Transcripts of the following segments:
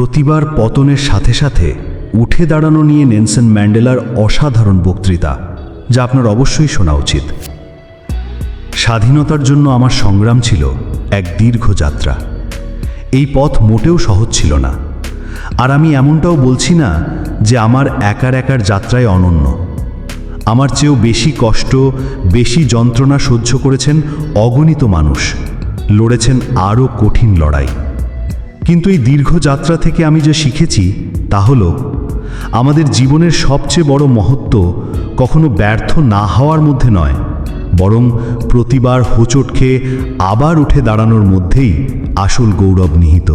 প্রতিবার পতনের সাথে সাথে উঠে দাঁড়ানো নিয়ে নেলসন ম্যান্ডেলার অসাধারণ বক্তৃতা, যা আপনার অবশ্যই শোনা উচিত। স্বাধীনতার জন্য আমার সংগ্রাম ছিল এক দীর্ঘ যাত্রা। এই পথ মোটেও সহজ ছিল না। আর আমি এমনটাও বলছি না যে আমার একার একার যাত্রায় অনন্য। আমার চেয়েও বেশি কষ্ট, বেশি যন্ত্রণা সহ্য করেছেন অগণিত মানুষ, লড়েছেন আরও কঠিন লড়াই। কিন্তু এই দীর্ঘ যাত্রা থেকে আমি যে শিখেছি তা হল, আমাদের জীবনের সবচেয়ে বড় মহত্ব কখনো ব্যর্থ না হওয়ার মধ্যে নয়, বরং প্রতিবার হোঁচট খেয়ে আবার উঠে দাঁড়ানোর মধ্যেই আসল গৌরব নিহিত।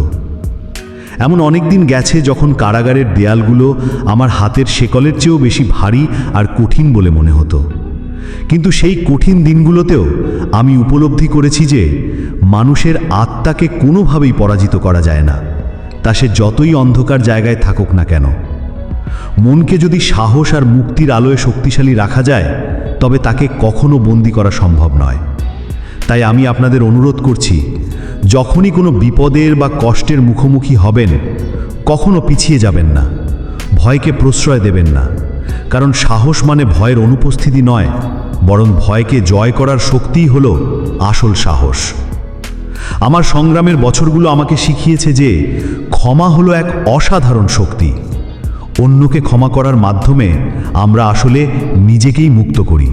এমন অনেক দিন গেছে যখন কারাগারের দেয়ালগুলো আমার হাতের শেকলের চেয়েও বেশি ভারী আর কঠিন বলে মনে হতো। কিন্তু সেই কঠিন দিনগুলোতেও আমি উপলব্ধি করেছি যে মানুষের আত্মাকে কোনোভাবেই পরাজিত করা যায় না, তা সে যতই অন্ধকার জায়গায় থাকুক না কেন। মনকে যদি সাহস আর মুক্তির আলোয় শক্তিশালী রাখা যায়, তবে তাকে কখনো বন্দি করা সম্ভব নয়। তাই আমি আপনাদের অনুরোধ করছি, যখনই কোনো বিপদের বা কষ্টের মুখোমুখি হবেন, কখনো পিছিয়ে যাবেন না, ভয়কে প্রশ্রয় দেবেন না। কারণ সাহস মানে ভয়ের অনুপস্থিতি নয়, বরং ভয়কে জয় করার শক্তিই হল আসল সাহস। আমার সংগ্রামের বছরগুলো আমাকে শিখিয়েছে যে ক্ষমা হলো এক অসাধারণ শক্তি। অন্যকে ক্ষমা করার মাধ্যমে আমরা আসলে নিজেকেই মুক্ত করি।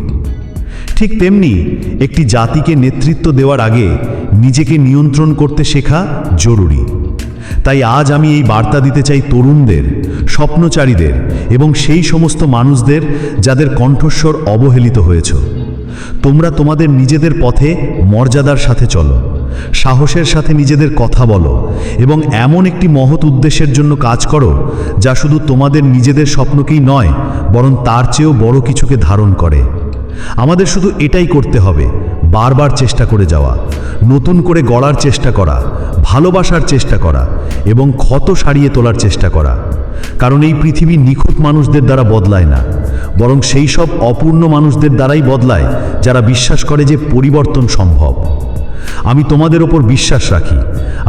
ঠিক তেমনি একটি জাতিকে নেতৃত্ব দেওয়ার আগে নিজেকে নিয়ন্ত্রণ করতে শেখা জরুরি। তাই আজ আমি এই বার্তা দিতে চাই তরুণদের স্বপ্নচারীদের এবং সেই সমস্ত মানুষদের যাদের কণ্ঠস্বর অবহেলিত হয়েছ। তোমরা তোমাদের নিজেদের পথে মর্যাদার সাথে চলো, সাহসের সাথে নিজেদের কথা বলো এবং এমন একটি মহৎ উদ্দেশ্যের জন্য কাজ করো যা শুধু তোমাদের নিজেদের স্বপ্নকেই নয়, বরং তার চেয়েও বড় কিছুকে ধারণ করে। আমাদের শুধু এটাই করতে হবে বারবার চেষ্টা করে যাওয়া, নতুন করে গড়ার চেষ্টা করা, ভালোবাসার চেষ্টা করা এবং ক্ষত সারিয়ে তোলার চেষ্টা করা। কারণ এই পৃথিবী নিখুঁত মানুষদের দ্বারা বদলায় না, বরং সেই সব অপূর্ণ মানুষদের দ্বারাই বদলায় যারা বিশ্বাস করে যে পরিবর্তন সম্ভব। আমি তোমাদের ওপর বিশ্বাস রাখি,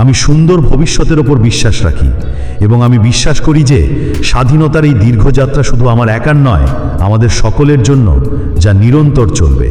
আমি সুন্দর ভবিষ্যতের ওপর বিশ্বাস রাখি এবং আমি বিশ্বাস করি যে স্বাধীনতার এই দীর্ঘযাত্রা শুধু আমার একার নয়, আমাদের সকলের জন্য যা নিরন্তর চলবে।